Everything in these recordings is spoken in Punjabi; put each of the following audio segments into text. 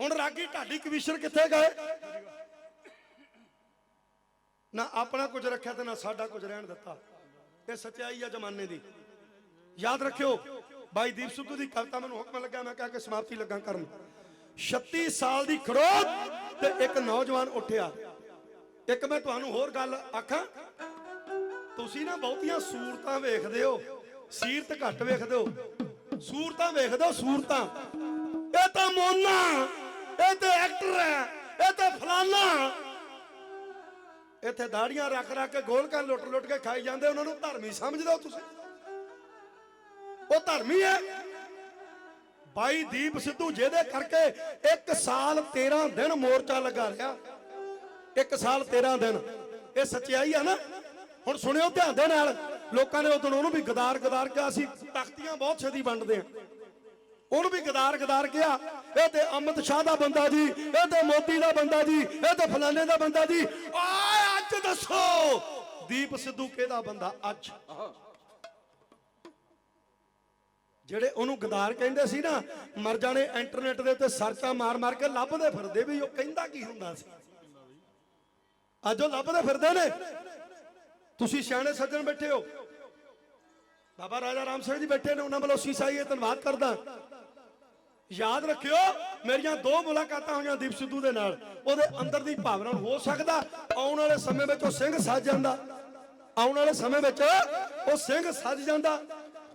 ਹੁਣ ਰਾਗੀ ਢਾਡੀ ਕਮਿਸ਼ਨ ਕਿੱਥੇ ਗਏ? ਨਾ ਆਪਣਾ ਕੁਝ ਰੱਖਿਆ ਤੇ ਨਾ ਸਾਡਾ ਕੁਝ ਰਹਿਣ ਦਿੱਤਾ। ਇਹ ਸੱਚਾਈ ਆ ਜ਼ਮਾਨੇ ਦੀ। ਯਾਦ ਰੱਖਿਓ, ਬਾਈ ਦੀਪ ਸਿੱਧੂ ਦੀ ਕਵਿਤਾ ਮੈਨੂੰ ਹੁਕਮ ਲੱਗਾ ਮੈਂ ਕਹਿ ਕੇ ਸਮਾਪਤੀ ਲੱਗਾ ਕਰਨ। 36 ਸਾਲ ਦੀ ਖੜੋਤ ਤੇ ਇੱਕ ਨੌਜਵਾਨ ਉੱਠਿਆ। ਇੱਕ ਮੈਂ ਤੁਹਾਨੂੰ ਹੋਰ ਗੱਲ ਆਖਾਂ, ਤੁਸੀਂ ਨਾ ਬਹੁਤੀਆਂ ਸੂਰਤਾਂ ਵੇਖਦੇ ਹੋ, ਸੀਰਤ ਘੱਟ ਵੇਖਦੇ ਹੋ। ਸੂਰਤਾਂ ਵੇਖਦੇ ਹੋ, ਸੂਰਤਾਂ। ਇਹ ਤਾਂ ਮੋਨਾ। ਇਹ ਤੇ ਐਕਟਰ ਹੈ, ਇਹ ਤੇ ਫਲਾਨਾ ਇੱਥੇ ਦਾੜੀਆਂ ਰੱਖ ਰੱਖ ਕੇ ਗੋਲਕਾਂ ਲੁੱਟ ਲੁੱਟ ਕੇ ਖਾਈ ਜਾਂਦੇ, ਉਹਨਾਂ ਨੂੰ ਧਰਮੀ ਸਮਝਦੇ ਹੋ ਤੁਸੀਂ? ਉਹ ਧਰਮੀ ਹੈ। ਬਾਈ ਦੀਪ ਸਿੱਧੂ, ਜਿਹਦੇ ਕਰਕੇ 1 ਸਾਲ 13 ਦਿਨ ਮੋਰਚਾ ਲਗਾ ਰਿਹਾ। 1 ਸਾਲ 13 ਦਿਨ। ਇਹ ਸੱਚਾਈ ਆ ਨਾ? ਹੁਣ ਸੁਣਿਓ ਧਿਆਨ ਦੇ ਨਾਲ। ਲੋਕਾਂ ਨੇ ਉਦੋਂ ਉਹਨੂੰ ਵੀ ਗਦਾਰ ਗਦਾਰ ਕਿਹਾ ਅਸੀਂ ਤਖਤੀਆਂ ਬਹੁਤ ਛੇਤੀ ਵੰਡਦੇ ਆ। ਉਹਨੂੰ ਵੀ ਗਦਾਰ ਗਦਾਰ ਕਿਹਾ। ਇਹ ਤੇ ਅਮਿਤ ਸ਼ਾਹ ਦਾ ਬੰਦਾ ਜੀ, ਇਹ ਤੇ ਮੋਦੀ ਦਾ ਬੰਦਾ ਜੀ, ਇਹ ਤੇ ਫਲਾਣੇ ਦਾ ਬੰਦਾ ਜੀ। ਆਏ ਅੱਜ ਦੱਸੋ, ਦੀਪ ਸਿੱਧੂ ਕਿਹਦਾ ਬੰਦਾ ਅੱਜ? ਜਿਹੜੇ ਉਹਨੂੰ ਗਦਾਰ ਕਹਿੰਦੇ ਸੀ ਨਾ, ਮਰ ਜਾਣੇ ਇੰਟਰਨੈਟ ਦੇ ਉੱਤੇ ਸਰਚਾਂ ਮਾਰ ਮਾਰ ਕੇ ਲੱਭਦੇ ਫਿਰਦੇ ਵੀ ਉਹ ਕਹਿੰਦਾ ਕੀ ਹੁੰਦਾ ਸੀ? ਅੱਜ ਉਹ ਲੱਭਦੇ ਫਿਰਦੇ ਨੇ। ਤੁਸੀਂ ਸਿਆਣੇ ਸੱਜਣ ਬੈਠੇ ਹੋ। ਬਾਬਾ ਰਾਜਾ ਰਾਮ ਸਿੰਘ ਜੀ ਬੈਠੇ ਨੇ, ਉਹਨਾਂ ਵੱਲੋਂ ਸੀਸਾ ਇਹ ਧੰਨਵਾਦ ਕਰਦਾ। ਯਾਦ ਰੱਖਿਓ, ਮੇਰੀਆਂ ਦੋ ਮੁਲਾਕਾਤਾਂ ਹੋਈਆਂ ਦੀਪ ਸਿੱਧੂ ਦੇ ਨਾਲ। ਉਹਦੇ ਅੰਦਰ ਦੀ ਭਾਵਨਾ ਨੂੰ ਹੋ ਸਕਦਾ ਆਉਣ ਵਾਲੇ ਸਮੇਂ ਵਿੱਚ ਉਹ ਸਿੰਘ ਸੱਜ ਜਾਂਦਾ। ਆਉਣ ਵਾਲੇ ਸਮੇਂ ਵਿੱਚ ਉਹ ਸਿੰਘ ਸੱਜ ਜਾਂਦਾ।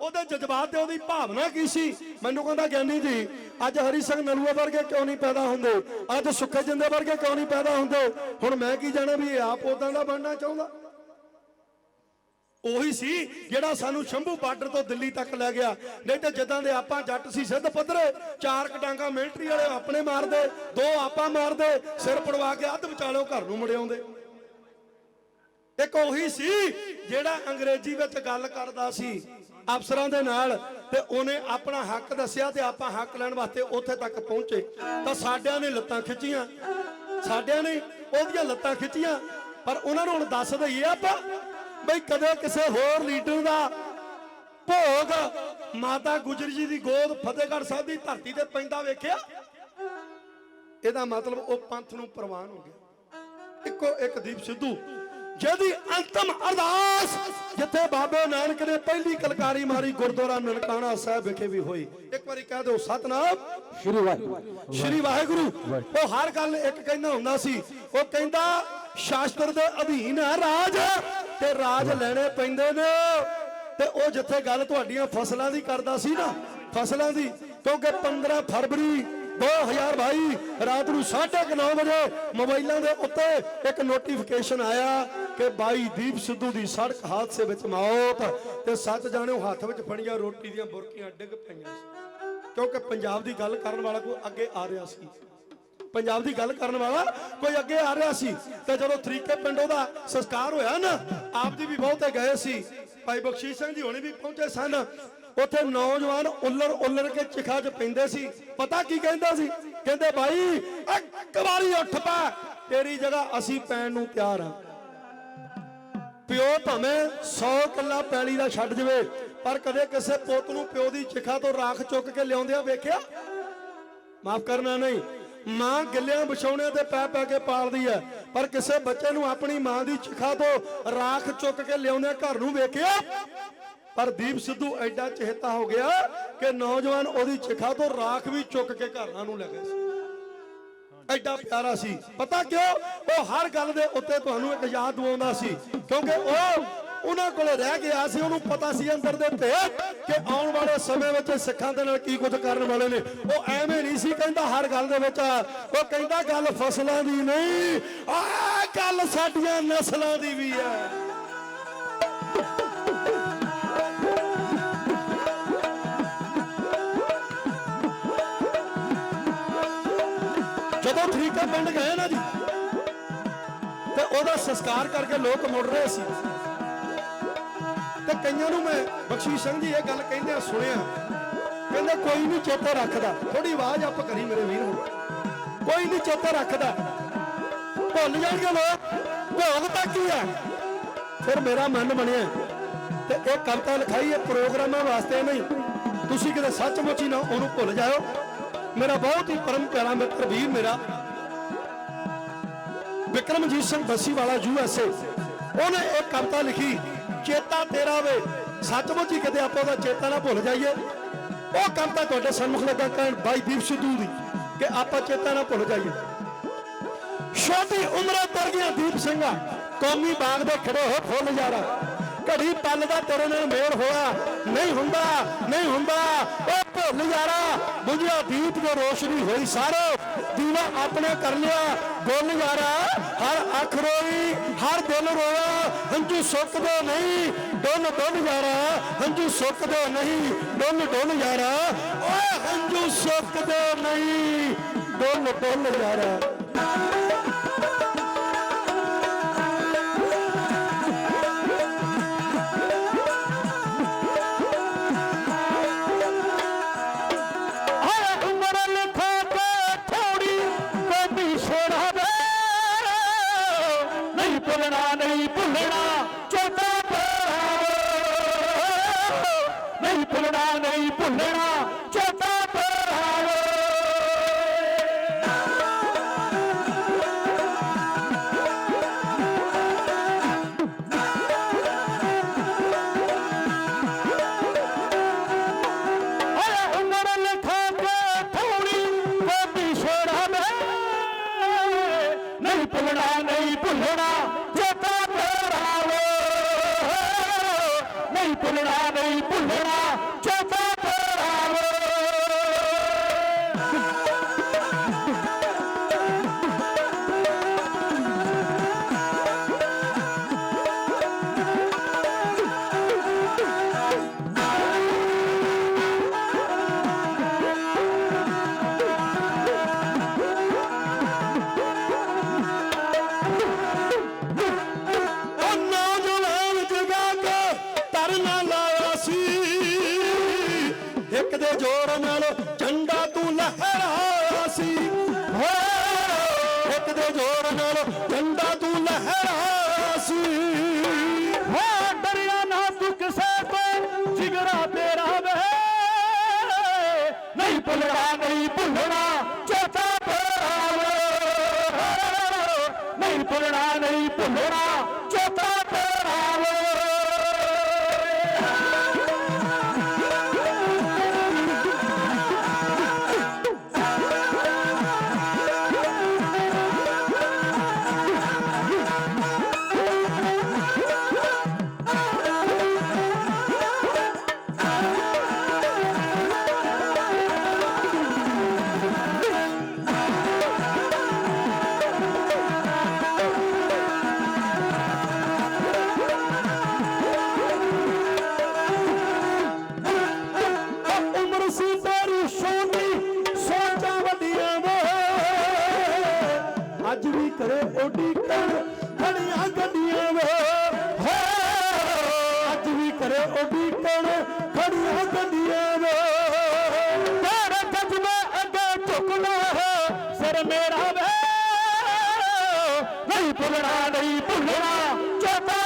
ਉਹਦੇ ਜਜ਼ਬਾਤ ਤੇ ਉਹਦੀ ਭਾਵਨਾ ਕੀ ਸੀ? ਮੈਨੂੰ ਕਹਿੰਦਾ, ਗਿਆਨੀ ਜੀ, ਅੱਜ ਹਰੀ ਸਿੰਘ ਨਲੂਆ ਵਰਗੇ ਕਿਉਂ ਨਹੀਂ ਪੈਦਾ ਹੁੰਦੇ? ਅੱਜ ਸੁੱਖੇ ਜਿੰਦੇ ਵਰਗੇ ਕਿਉਂ ਨਹੀਂ ਪੈਦਾ ਹੁੰਦੇ? ਹੁਣ ਮੈਂ ਕੀ ਜਾਣਾ ਵੀ ਇਹ ਆਪ ਉਦਾਂ ਦਾ ਬਣਨਾ ਚਾਹੁੰਦਾ? ਉਹੀ ਸੀ ਜਿਹੜਾ ਸਾਨੂੰ ਸ਼ੰਭੂ ਬਾਰਡਰ ਤੋਂ ਦਿੱਲੀ ਤੱਕ ਲੈ ਗਿਆ। ਨਹੀਂ ਤੇ ਜਿੱਦਾਂ ਦੇ ਆਪਾਂ ਜੱਟ ਸੀ ਸਿੱਧ ਪੱਧਰੇ, ਚਾਰ ਕਟਾਂਗਾ ਮਿਲਟਰੀ ਵਾਲੇ ਆਪਣੇ ਮਾਰਦੇ, ਦੋ ਆਪਾਂ ਮਾਰਦੇ, ਸਿਰ ਪੜਵਾ ਕੇ ਅੱਧ ਵਿਚਾਲਿਓ ਘਰ ਨੂੰ ਮੁੜ ਆਉਂਦੇ। ਇੱਕ ਉਹੀ ਸੀ ਜਿਹੜਾ ਅੰਗਰੇਜ਼ੀ ਵਿੱਚ ਗੱਲ ਕਰਦਾ ਸੀ ਅਫਸਰਾਂ ਦੇ ਨਾਲ ਤੇ ਉਹਨੇ ਆਪਣਾ ਹੱਕ ਦੱਸਿਆ ਤੇ ਆਪਾਂ ਹੱਕ ਲੈਣ ਵਾਸਤੇ ਉੱਥੇ ਤੱਕ ਪਹੁੰਚੇ। ਤਾਂ ਸਾਡਿਆਂ ਨੇ ਲੱਤਾਂ ਖਿੱਚੀਆਂ। ਸਾਡਿਆਂ ਨੇ ਉਹਦੀਆਂ ਲੱਤਾਂ ਖਿੱਚੀਆਂ। ਪਰ ਉਹਨਾਂ ਨੂੰ ਹੁਣ ਦੱਸ ਦਈਏ ਆਪਾਂ ਬਈ ਕਦੇ ਕਿਸੇ ਹੋਰ ਲੀਡਰ ਦਾ ਭੋਗ ਮਾਤਾ ਗੁਜਰੀ ਜੀ ਦੀ ਗੋਦ ਫਤਿਹਗੜ੍ਹ ਸਾਹਿਬ ਦੀ ਧਰਤੀ ਤੇ ਪੈਂਦਾ ਵੇਖਿਆ? ਇਹਦਾ ਮਤਲਬ ਉਹ ਪੰਥ ਨੂੰ ਪ੍ਰਵਾਨ ਹੋ ਗਿਆ। ਇੱਕੋ ਇੱਕ ਦੀਪ ਸਿੱਧੂ ਜਿਹਦੀ ਅੰਤਮ ਅਰਦਾਸ ਜਿੱਥੇ ਬਾਬੇ ਨਾਨਕ ਨੇ ਪਹਿਲੀ ਕਲਕਾਰੀ ਮਾਰੀ ਗੁਰਦੁਆਰਾ ਨਨਕਾਣਾ ਸਾਹਿਬ ਵਿਖੇ ਵੀ ਹੋਈ। ਇੱਕ ਵਾਰੀ ਕਹਿ ਦਿਓ ਸਤਨਾਮ। ਸ਼੍ਰੀ ਵਾਹਿਗੁਰੂ। ਸ਼੍ਰੀ ਵਾਹਿਗੁਰੂ। ਉਹ ਹਰ ਗੱਲ ਇੱਕ ਕਹਿੰਦਾ ਹੁੰਦਾ ਸੀ। ਉਹ ਕਹਿੰਦਾ ਸ਼ਾਸਤਰ ਦੇ ਅਧੀਨ ਹੈ ਰਾਜ ਤੇ ਰਾਜ ਲੈਣੇ ਪੈਂਦੇ ਨੇ। ਤੇ ਉਹ ਜਿੱਥੇ ਗੱਲ ਤੁਹਾਡੀਆਂ ਫਸਲਾਂ ਦੀ ਕਰਦਾ ਸੀ ਨਾ, ਫਸਲਾਂ ਦੀ, ਕਿਉਂਕਿ 15 ਫਰਵਰੀ 2022 ਰਾਤ ਨੂੰ 9:30 ਵਜੇ ਮੋਬਾਈਲਾਂ ਦੇ ਉੱਤੇ ਇੱਕ ਨੋਟੀਫਿਕੇਸ਼ਨ ਆਇਆ ਕਿ ਬਾਈ ਦੀਪ ਸਿੱਧੂ ਦੀ ਸੜਕ ਹਾਦਸੇ ਵਿੱਚ ਮੌਤ ਤੇ ਸੱਚ ਜਾਣਿਓ ਹੱਥ ਵਿੱਚ ਫੜੀਆਂ ਰੋਟੀ ਦੀਆਂ ਬੁਰਕੀਆਂ ਡਿੱਗ ਪਈਆਂ ਸੀ। ਕਿਉਂਕਿ ਪੰਜਾਬ ਦੀ ਗੱਲ ਕਰਨ ਵਾਲਾ ਕੋਈ ਅੱਗੇ ਆ ਰਿਹਾ ਸੀ। ਪੰਜਾਬ ਦੀ ਗੱਲ ਕਰਨ ਵਾਲਾ ਕੋਈ ਅੱਗੇ ਆ ਰਿਹਾ ਸੀ। ਤੇ ਜਦੋਂ ਤਰੀਕੇ ਪਿੰਡ ਉਹਦਾ ਸੰਸਕਾਰ ਹੋਇਆ ਨਾ ਆਪ ਜੀ ਵੀ ਬਹੁਤੇ ਗਏ ਸੀ। ਭਾਈ ਬਖਸ਼ੀਸ਼ ਸਿੰਘ ਜੀ ਹੋਣੀ ਵੀ ਪਹੁੰਚੇ ਸਨ। ਉੱਥੇ ਨੌਜਵਾਨ ਉੱਲਰ ਉੱਲਰ ਕੇ ਚਿਖਾ 'ਚ ਪੈਂਦੇ ਸੀ। ਪਤਾ ਕੀ ਕਹਿੰਦਾ ਸੀ? ਕਹਿੰਦੇ, ਭਾਈ, ਇੱਕ ਵਾਰੀ ਉੱਠ ਪਾ। ਤੇਰੀ ਜਗ੍ਹਾ ਅਸੀਂ ਪੈਣ ਨੂੰ ਤਿਆਰ ਆ। ਪਿਓ ਭਾਵੇਂ 100 ਕਿੱਲਾ ਪੈਲੀ ਦਾ ਛੱਡ ਜਵੇ, ਪਰ ਕਦੇ ਕਿਸੇ ਪੁੱਤ ਨੂੰ ਪਿਓ ਦੀ ਚਿਖਾ ਤੋਂ ਰਾਖ ਚੁੱਕ ਕੇ ਲਿਆਉਂਦਿਆਂ ਵੇਖਿਆ? ਮਾਫ ਕਰਨਾ ਨਹੀਂ। ਮਾਂ ਗਿੱਲਿਆਂ ਵਿਛਾਉਣਿਆਂ ਤੇ ਪੈ ਪੈ ਕੇ ਪਾਲਦੀ ਹੈ ਪਰ ਕਿਸੇ ਬੱਚੇ ਨੂੰ ਆਪਣੀ ਮਾਂ ਦੀ ਚਿਖਾ ਤੋਂ ਰਾਖ ਚੁੱਕ ਕੇ ਲਿਆਉਂਦੇ ਘਰ ਨੂੰ ਵੇਖਿਆ। ਪਰ ਦੀਪ ਸਿੱਧੂ ਐਡਾ ਚਿਹਤਾ ਹੋ ਗਿਆ ਕਿ ਨੌਜਵਾਨ ਉਹਦੀ ਚਿਖਾ ਤੋਂ ਰਾਖ ਵੀ ਚੁੱਕ ਕੇ ਘਰਾਂ ਨੂੰ ਲੈ ਗਏ ਸੀ। ਐਡਾ ਪਿਆਰਾ ਸੀ। ਪਤਾ ਕਿਉਂ? ਉਹ ਹਰ ਗੱਲ ਦੇ ਉੱਤੇ ਤੁਹਾਨੂੰ ਇੱਕ ਯਾਦ ਦਵਾਉਂਦਾ ਸੀ। ਕਿਉਂਕਿ ਉਹ ਉਹਨਾਂ ਕੋਲ ਰਹਿ ਗਿਆ ਸੀ, ਉਹਨੂੰ ਪਤਾ ਸੀ ਅੰਦਰ ਦੇ ਭੇਦ ਕਿ ਆਉਣ ਵਾਲੇ ਸਮੇਂ ਵਿੱਚ ਸਿੱਖਾਂ ਦੇ ਨਾਲ ਕੀ ਕੁਝ ਕਰਨ ਵਾਲੇ ਨੇ। ਉਹ ਐਵੇਂ ਨਹੀਂ ਸੀ ਕਹਿੰਦਾ ਹਰ ਗੱਲ ਦੇ ਵਿੱਚ, ਉਹ ਕਹਿੰਦਾ ਗੱਲ ਫਸਲਾਂ ਦੀ ਨਹੀਂ ਆ ਗੱਲ ਸਾਡੀਆਂ ਨਸਲਾਂ ਦੀ ਵੀ ਹੈ। ਜਦੋਂ ਤਰੀਕਾ ਪਿੰਡ ਗਏ ਨਾ ਜੀ, ਤੇ ਉਹਦਾ ਸੰਸਕਾਰ ਕਰਕੇ ਲੋਕ ਮੁੜ ਰਹੇ ਸੀ। ਤੇ ਕਈਆਂ ਨੂੰ ਮੈਂ ਬਖਸ਼ੀਸ਼ ਸਿੰਘ ਜੀ ਇਹ ਗੱਲ ਕਹਿੰਦੇ ਆ ਸੁਣਿਆ, ਕਹਿੰਦੇ ਕੋਈ ਨਹੀਂ ਚੇਤਾ ਰੱਖਦਾ। ਥੋੜੀ ਆਵਾਜ਼ ਆਪ ਕਰੀ ਮੇਰੇ ਵੀਰ ਹੁਣ ਕੋਈ ਨਹੀਂ ਚੇਤਾ ਰੱਖਦਾ। ਭੁੱਲ ਜਾਣਗੇ ਲੋਕ। ਭੋਗ ਤਾਂ ਕੀ ਹੈ ਫਿਰ ਮੇਰਾ ਮਨ ਬਣਿਆ। ਤੇ ਇਹ ਕਵਿਤਾ ਲਿਖਾਈ, ਇਹ ਪ੍ਰੋਗਰਾਮਾਂ ਵਾਸਤੇ ਨਹੀਂ। ਤੁਸੀਂ ਕਿਤੇ ਸੱਚਮੁੱਚ ਹੀ ਨਾ ਉਹਨੂੰ ਭੁੱਲ ਜਾਓ ਮੇਰਾ ਬਹੁਤ ਹੀ ਪਰਮ ਪਿਆਰਾ ਮਿੱਤਰ ਵੀਰ ਮੇਰਾ। ਵਿਕਰਮਜੀਤ ਸਿੰਘ ਬੱਸੀ ਵਾਲਾ ਯੂ ਐਸ ਏ। ਉਹਨੇ ਇੱਕ ਕਵਿਤਾ ਲਿਖੀ। ਚੇਤਾ ਤੇਰਾ ਵੇ। ਸੱਚਮੁੱਚ ਹੀ ਕਿਤੇ ਆਪਾਂ ਉਹਦਾ ਚੇਤਾ ਨਾ ਭੁੱਲ ਜਾਈਏ। ਉਹ ਕਵਿਤਾ ਤੁਹਾਡੇ ਸਨਮੁਖ ਲੱਗਾ ਕਹਿਣ ਬਾਈ ਦੀਪ ਸਿੱਧੂ ਦੀ, ਕਿ ਆਪਾਂ ਚੇਤਾ ਨਾ ਭੁੱਲ ਜਾਈਏ। ਛੋਟੀ ਉਮਰਾਂ ਪਰ ਗਿਆ ਦੀਪ ਸਿੰਘਾ, ਕੌਮੀ ਬਾਗ ਦੇ ਖੜੇ ਹੋ ਫੁੱਲ ਯਾਰਾ। ਘੜੀ ਪੱਲ ਦਾ ਤੇਰੇ ਨਾਲ ਮੇਲ ਹੋਇਆ, ਨਹੀਂ ਹੁੰਦਾ ਨਹੀਂ ਹੁੰਦਾ। ਉਹ ਭੁੱਲ ਯਾਰਾ ਬੁਝਿਆ ਦੀਪ ਜੋ ਰੋਸ਼ਨੀ ਹੋਈ ਸਾਰੋ। ਦੀਵਾ ਆਪਣੇ ਕਰ ਲਿਆ। ਗੁੱਲ ਯਾਰਾ, ਹਰ ਅੱਖ ਰੋਈ, ਹਰ ਦਿਲ ਰੋਇਆ, ਹੰਝੂ ਸੁੱਕਦੇ ਨਹੀਂ। ਡੁੱਲ ਡੁੱਲ ਯਾਰਾ, ਹੰਝੂ ਸੁੱਕਦੇ ਨਹੀਂ। ਡੁੱਲ ਡੁੱਲ ਯਾਰਾ, ਓਏ ਹੰਝੂ ਸੁੱਕਦੇ ਨਹੀਂ। ਡੁੱਲ ਡੁੱਲ ਯਾਰਾ। ਨਹੀਂ ਭੁੱਲਣਾ ਚੇਤਾ ਪਰਾਵੋ ਨਹੀਂ ਭੁੱਲਣਾ ਨਹੀਂ ਭੁੱਲਣਾ। ਨਹੀਂ ਭੁੱਲਣਾ ਨਹੀਂ ਭੁੱਲਣਾ ਚੇਤਾ ਹਾਂ ਡਰਿਆ ਨਾ ਤੂੰ ਕਿਸੇ ਤੋਂ ਜਿਗਰਾ ਤੇਰਾ ਵੇ। ਨਹੀਂ ਭੁੱਲਣਾ ਨਹੀਂ ਭੁੱਲਣਾ, ਚੇਤਾ ਪਰਾਵੇ ਨਹੀਂ ਭੁੱਲਣਾ ਨਹੀਂ ਭੁੱਲਣਾ। ਕਰੇ ਖੜੀਆਂ ਗੱਡੀਆਂ ਵੇ ਤੇਰੇ ਜਜ਼ਬੇ ਅੱਗੇ ਝੁਕਣਾ ਹੈ, ਸਿਰ ਮੇਰਾ ਵੇ। ਨਹੀਂ ਭੁੱਲਣਾ ਨਹੀਂ ਭੁੱਲਣਾ, ਚੇਤਾ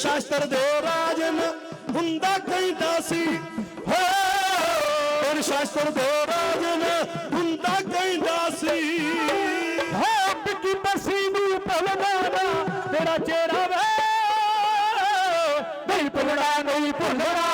ਸ਼ਾਸਤਰ ਦੇ ਰਾਜਨ ਹੁੰਦਾ ਕਹਿੰਦਾ ਸੀ। ਹੋ ਤੇਰੇ ਸ਼ਾਸਤਰ ਦੇ ਰਾਜਨ ਹੁੰਦਾ ਕਹਿੰਦਾ ਸੀ। ਹੋ ਬਿੱਕੀ ਬਸੀ ਨੂੰ ਤੇਰਾ ਚਿਹਰਾ ਵੇ। ਨਹੀਂ ਭੁੱਲਣਾ ਨਹੀਂ ਭੁੱਲਣਾ